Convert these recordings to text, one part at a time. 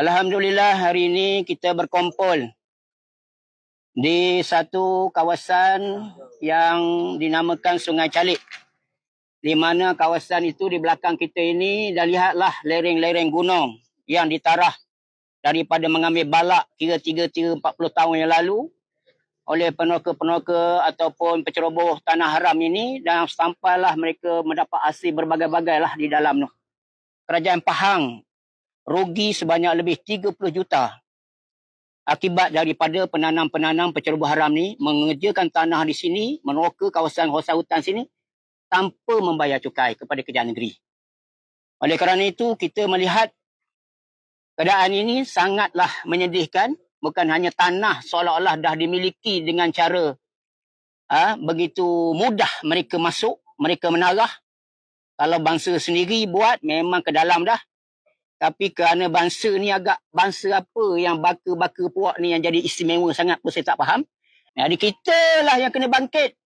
Alhamdulillah hari ini kita berkumpul di satu kawasan yang dinamakan Sungai Calik. Di mana kawasan itu di belakang kita ini dan lihatlah lereng-lereng gunung yang ditarah daripada mengambil balak kira 3-4 40 tahun yang lalu oleh peneroka-peneroka ataupun penceroboh tanah haram ini dan sampailah mereka mendapat hasil berbagai-bagai lah di dalam tu. Kerajaan Pahang rugi sebanyak lebih 30 juta akibat daripada penanam-penanam penceroboh haram ni mengerjakan tanah di sini, meneroka kawasan kawasan hutan sini tanpa membayar cukai kepada kerajaan negeri. Oleh kerana itu, kita melihat keadaan ini sangatlah menyedihkan bukan hanya tanah seolah-olah dah dimiliki dengan cara ha, begitu mudah mereka masuk, mereka menarah. Kalau bangsa sendiri buat memang ke dalam dah. Tapi kerana bangsa ni agak bangsa apa yang baka-baka puak ni yang jadi istimewa sangat pun saya tak faham. Jadi kita lah yang kena bangkit.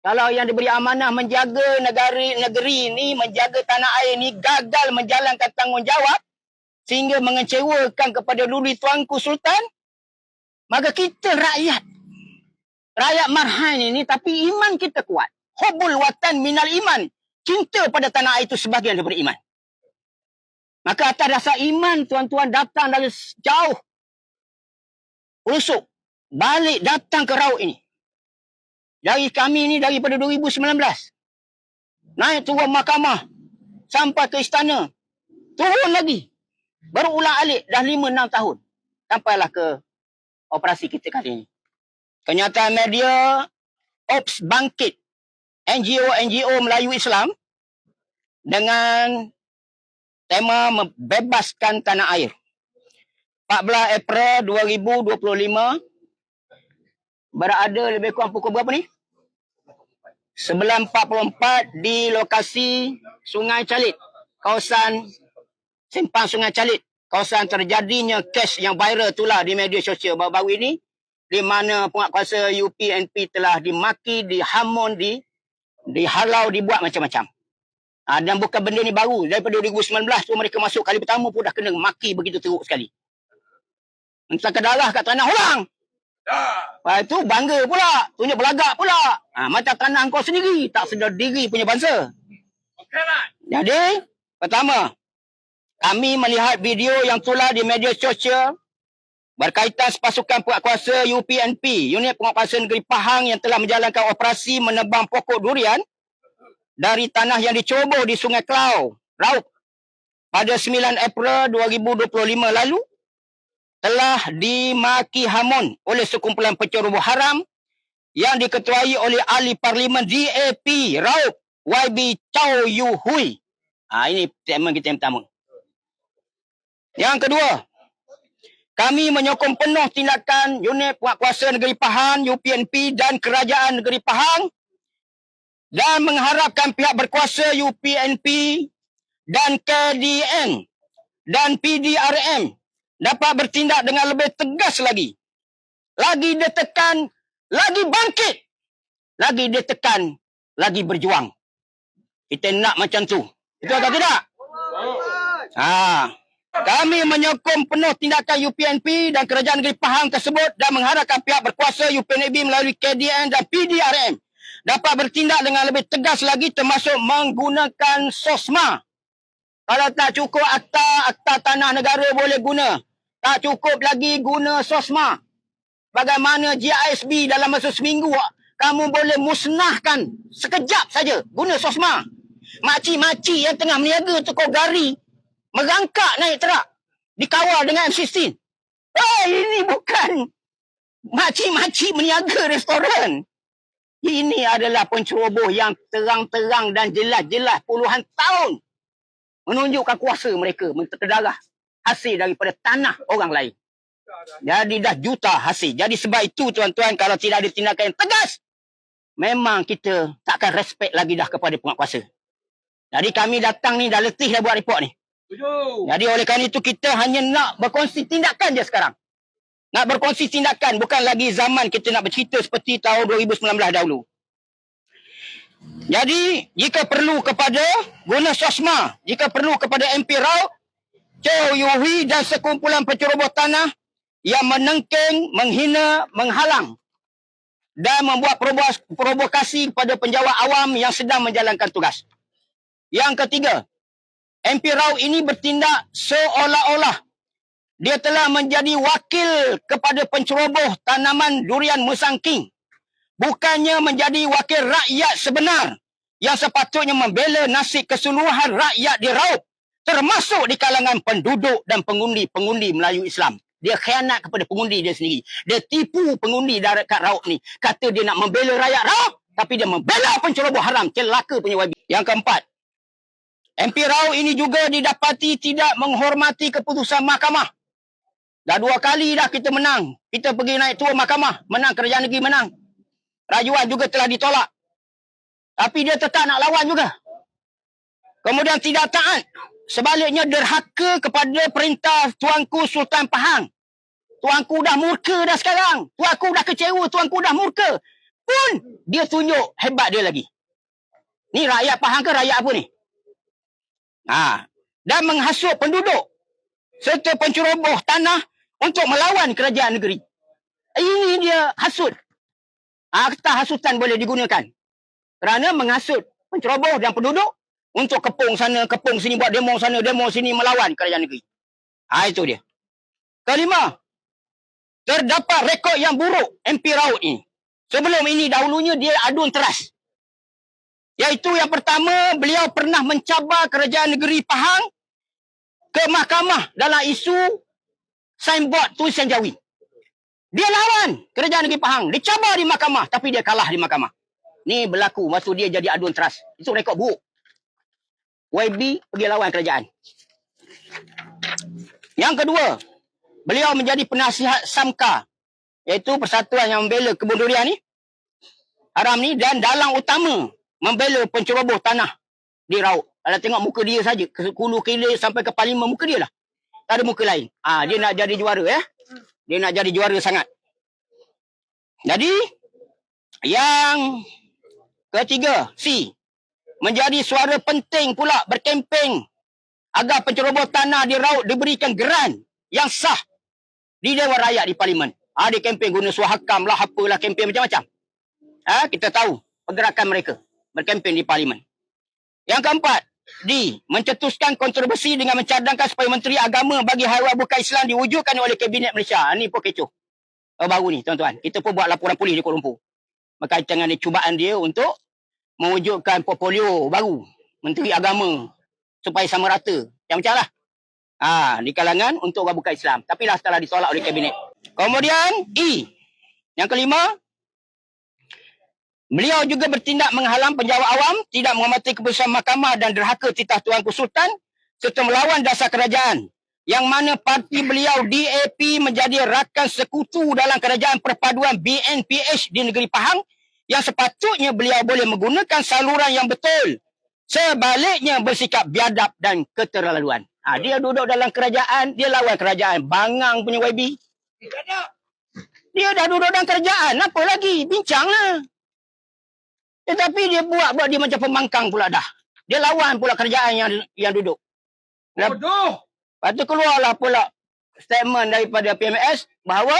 Kalau yang diberi amanah menjaga negeri negeri ni, menjaga tanah air ni gagal menjalankan tanggungjawab sehingga mengecewakan kepada luli tuanku sultan, maka kita rakyat rakyat marhain ini tapi iman kita kuat. Hubul watan minal iman. Cinta pada tanah air itu sebagian daripada iman. Maka atas dasar iman tuan-tuan datang dari jauh. Usuk. Balik datang ke raut ini. Dari kami ini daripada 2019. Naik turun mahkamah. Sampai ke istana. Turun lagi. Baru ulang alik dah 5-6 tahun. Sampailah ke operasi kita kali ini. Kenyataan media Ops Bangkit NGO-NGO Melayu Islam dengan tema membebaskan tanah air. 14 April 2025 berada lebih kurang pukul berapa ni? 9.44 di lokasi Sungai Calit, kawasan simpang Sungai Calit, kawasan terjadinya kes yang viral itulah di media sosial baru-baru ini di mana penguatkuasa UPNP telah dimaki, dihamun, di dihalau, dibuat macam-macam. Ha, dan bukan benda ni baru. Daripada 2019 tu mereka masuk kali pertama pun dah kena maki begitu teruk sekali. Entah ke darah kat tanah orang. Lepas tu bangga pula. Tunjuk belagak pula. Ha, macam tanah kau sendiri. Tak sedar diri punya bangsa. Jadi, pertama. Kami melihat video yang tular di media sosial berkaitan pasukan penguatkuasa UPNP, Unit Penguatkuasa Negeri Pahang yang telah menjalankan operasi menebang pokok durian dari tanah yang dicobor di Sungai Klau, Raub pada 9 April 2025 lalu telah dimaki hamun oleh sekumpulan penceroboh haram yang diketuai oleh ahli parlimen DAP Raub YB Chow Yu Hui. Ha, ini statement kita yang pertama. Yang kedua, kami menyokong penuh tindakan unit penguatkuasa negeri Pahang, UPNP dan kerajaan negeri Pahang dan mengharapkan pihak berkuasa UPNP dan KDN dan PDRM dapat bertindak dengan lebih tegas lagi. Lagi ditekan, lagi bangkit. Lagi ditekan, lagi berjuang. Kita nak macam tu. Itu atau tidak? Ah. Kami menyokong penuh tindakan UPNP dan kerajaan negeri Pahang tersebut dan mengharapkan pihak berkuasa UPNB melalui KDN dan PDRM dapat bertindak dengan lebih tegas lagi termasuk menggunakan SOSMA. Kalau tak cukup akta, akta tanah negara boleh guna. Tak cukup lagi guna SOSMA. Bagaimana GISB dalam masa seminggu kamu boleh musnahkan sekejap saja guna SOSMA. Makcik-makcik yang tengah meniaga toko gari merangkak naik terak dikawal dengan M16. Oh, ini bukan makcik-makcik meniaga restoran. Ini adalah penceroboh yang terang-terang dan jelas-jelas puluhan tahun menunjukkan kuasa mereka menterdarah hasil daripada tanah orang lain. Jadi dah juta hasil. Jadi sebab itu tuan-tuan kalau tidak ada tindakan yang tegas, memang kita takkan respect lagi dah kepada penguatkuasa. Jadi kami datang ni dah letih dah buat report ni. Jadi oleh kerana itu kita hanya nak berkongsi tindakan je sekarang. Nak berkongsi tindakan bukan lagi zaman kita nak bercerita seperti tahun 2019 dahulu. Jadi jika perlu kepada guna sosma, jika perlu kepada MP Rao, Chow Yuhui dan sekumpulan penceroboh tanah yang menengking, menghina, menghalang dan membuat provokasi kepada penjawat awam yang sedang menjalankan tugas. Yang ketiga, MP Rao ini bertindak seolah-olah dia telah menjadi wakil kepada penceroboh tanaman durian Musang King. Bukannya menjadi wakil rakyat sebenar yang sepatutnya membela nasib keseluruhan rakyat di Raub. Termasuk di kalangan penduduk dan pengundi-pengundi Melayu Islam. Dia khianat kepada pengundi dia sendiri. Dia tipu pengundi dari kat Raub ni. Kata dia nak membela rakyat Raub. Tapi dia membela penceroboh haram. Celaka punya YB. Yang keempat. MP Rao ini juga didapati tidak menghormati keputusan mahkamah. Dah dua kali dah kita menang. Kita pergi naik tua mahkamah. Menang kerajaan negeri menang. Rajuan juga telah ditolak. Tapi dia tetap nak lawan juga. Kemudian tidak taat. Sebaliknya derhaka kepada perintah Tuanku Sultan Pahang. Tuanku dah murka dah sekarang. Tuanku dah kecewa. Tuanku dah murka. Pun dia tunjuk hebat dia lagi. Ni rakyat Pahang ke rakyat apa ni? Ha. Dan menghasut penduduk. Serta penceroboh tanah untuk melawan kerajaan negeri. Ini dia hasut. Akta hasutan boleh digunakan. Kerana menghasut penceroboh dan penduduk untuk kepung sana, kepung sini, buat demo sana, demo sini, melawan kerajaan negeri. Ha, itu dia. Kelima, terdapat rekod yang buruk MP Raut ini. Sebelum ini dahulunya dia adun teras. Iaitu yang pertama, beliau pernah mencabar kerajaan negeri Pahang ke mahkamah dalam isu signboard tulisan Jawi. Dia lawan kerajaan negeri Pahang. Dia cabar di mahkamah tapi dia kalah di mahkamah. Ni berlaku waktu dia jadi aduan trust. Itu rekod buruk. YB pergi lawan kerajaan. Yang kedua, beliau menjadi penasihat SAMKA iaitu persatuan yang membela kebun durian ni. Haram ni dan dalang utama membela penceroboh tanah di Rauk. Kalau tengok muka dia saja, kulu kilir sampai ke parlimen muka dia lah. Tak ada muka lain. Ah, dia nak jadi juara ya. Dia nak jadi juara sangat. Jadi yang ketiga, C. Menjadi suara penting pula berkemping agar penceroboh tanah di Raut diberikan geran yang sah di Dewan Rakyat di Parlimen. Ah, dia kemping guna suara hakam lah, apalah kemping macam-macam. Ah, kita tahu pergerakan mereka berkemping di Parlimen. Yang keempat, D. Mencetuskan kontroversi dengan mencadangkan supaya Menteri Agama bagi haluan bukan Islam diwujudkan oleh Kabinet Malaysia. Ini pun kecoh. Oh, baru ni tuan-tuan. Kita pun buat laporan polis di Kuala Lumpur. Berkaitan dengan cubaan dia untuk mewujudkan portfolio baru. Menteri Agama. Supaya sama rata. Yang macam lah. Ha, di kalangan untuk orang bukan Islam. Tapi lah setelah ditolak oleh Kabinet. Kemudian E. Yang kelima, Beliau juga bertindak menghalang penjawat awam, tidak menghormati keputusan mahkamah dan derhaka titah Tuanku Sultan serta melawan dasar kerajaan. Yang mana parti beliau DAP menjadi rakan sekutu dalam kerajaan perpaduan BNPH di negeri Pahang yang sepatutnya beliau boleh menggunakan saluran yang betul. Sebaliknya bersikap biadab dan keterlaluan. Ha, dia duduk dalam kerajaan, dia lawan kerajaan. Bangang punya YB. Dia dah duduk dalam kerajaan, apa lagi? Bincanglah. Tetapi dia buat buat dia macam pembangkang pula dah. Dia lawan pula kerjaan yang yang duduk. Bodoh. Lepas tu keluarlah pula statement daripada PMS bahawa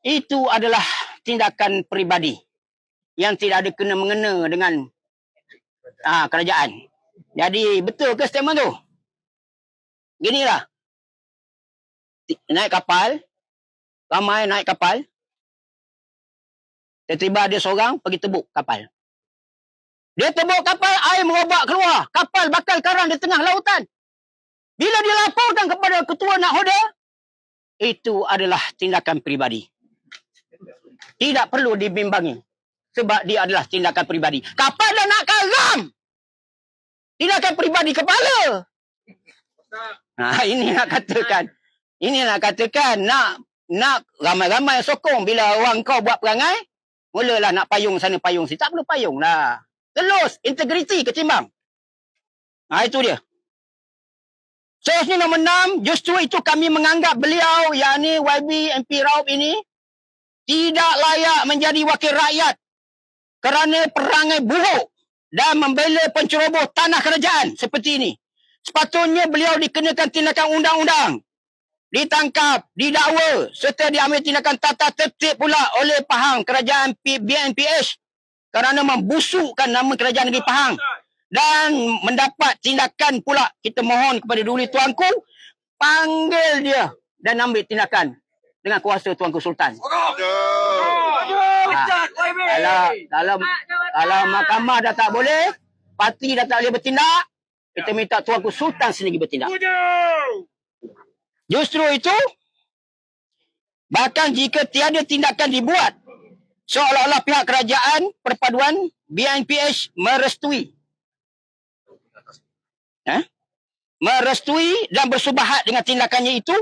itu adalah tindakan peribadi yang tidak ada kena mengena dengan ha, kerajaan. Jadi betul ke statement tu? Ginilah. Naik kapal. Ramai naik kapal. Tiba-tiba dia seorang pergi tebuk kapal. Dia tebuk kapal, air merobak keluar. Kapal bakal karang di tengah lautan. Bila dia laporkan kepada ketua nakhoda, itu adalah tindakan pribadi. Tidak perlu dibimbangi. Sebab dia adalah tindakan pribadi. Kapal dah nak karam. Tindakan pribadi kepala. Nah, ini nak katakan. Ini nak katakan. Nak nak ramai-ramai sokong bila orang kau buat perangai. Mulalah nak payung sana payung sini. Tak perlu payung lah. Telus. Integriti ketimbang. Ha, itu dia. Seterusnya nombor enam. Justru itu kami menganggap beliau yang ni YB MP Raub ini tidak layak menjadi wakil rakyat kerana perangai buruk dan membela penceroboh tanah kerajaan seperti ini. Sepatutnya beliau dikenakan tindakan undang-undang. Ditangkap, didakwa. Serta diambil tindakan tata tertib pula oleh Pahang kerajaan BNPS kerana membusukkan nama kerajaan negeri Pahang. Dan mendapat tindakan pula kita mohon kepada Duli Tuanku panggil dia dan ambil tindakan dengan kuasa Tuanku Sultan. Kalau kalau kalau mahkamah dah tak boleh, parti dah tak boleh bertindak, kita minta Tuanku Sultan sendiri bertindak. Justru itu, bahkan jika tiada tindakan dibuat, seolah-olah pihak kerajaan perpaduan BNPH merestui. Eh? Merestui dan bersubahat dengan tindakannya itu,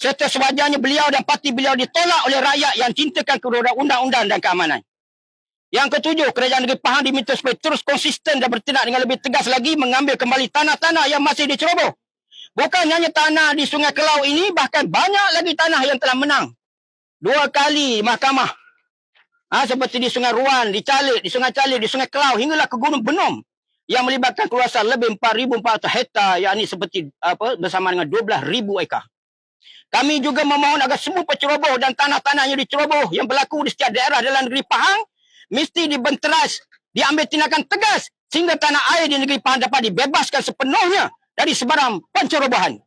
serta sewajarnya beliau dan parti beliau ditolak oleh rakyat yang cintakan keroda undang-undang dan keamanan. Yang ketujuh, kerajaan negeri Pahang diminta supaya terus konsisten dan bertindak dengan lebih tegas lagi mengambil kembali tanah-tanah yang masih diceroboh. Bukan hanya tanah di Sungai Kelau ini, bahkan banyak lagi tanah yang telah menang. Dua kali mahkamah. Ha, seperti di Sungai Ruan, di Calik, di Sungai Calik, di Sungai Kelau, hinggalah ke Gunung Benom yang melibatkan keluasan lebih 4,400 hektar, yakni seperti apa bersama dengan 12,000 ekar. Kami juga memohon agar semua penceroboh dan tanah-tanah yang diceroboh yang berlaku di setiap daerah dalam negeri Pahang mesti dibenteras, diambil tindakan tegas sehingga tanah air di negeri Pahang dapat dibebaskan sepenuhnya dari sebarang pencerobohan.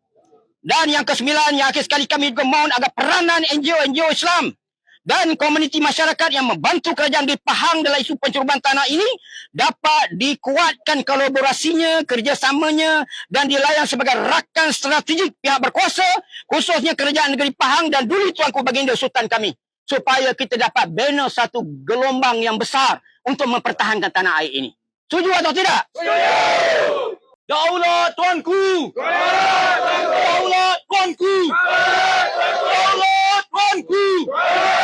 Dan yang kesembilan, yang akhir sekali kami juga mohon agar peranan NGO-NGO Islam dan komuniti masyarakat yang membantu kerajaan di Pahang dalam isu pencerobohan tanah ini dapat dikuatkan kolaborasinya, kerjasamanya dan dilayan sebagai rakan strategik pihak berkuasa khususnya kerajaan negeri Pahang dan dulu Tuanku Baginda Sultan kami supaya kita dapat bina satu gelombang yang besar untuk mempertahankan tanah air ini. Setuju atau tidak? Ya, ya, ya Allah Tuanku. Ya Allah Tuanku. Ya Allah Tuanku. Ya Allah Tuanku. Ya Allah, Tuanku. Ya Allah, Tuanku. Tuanku.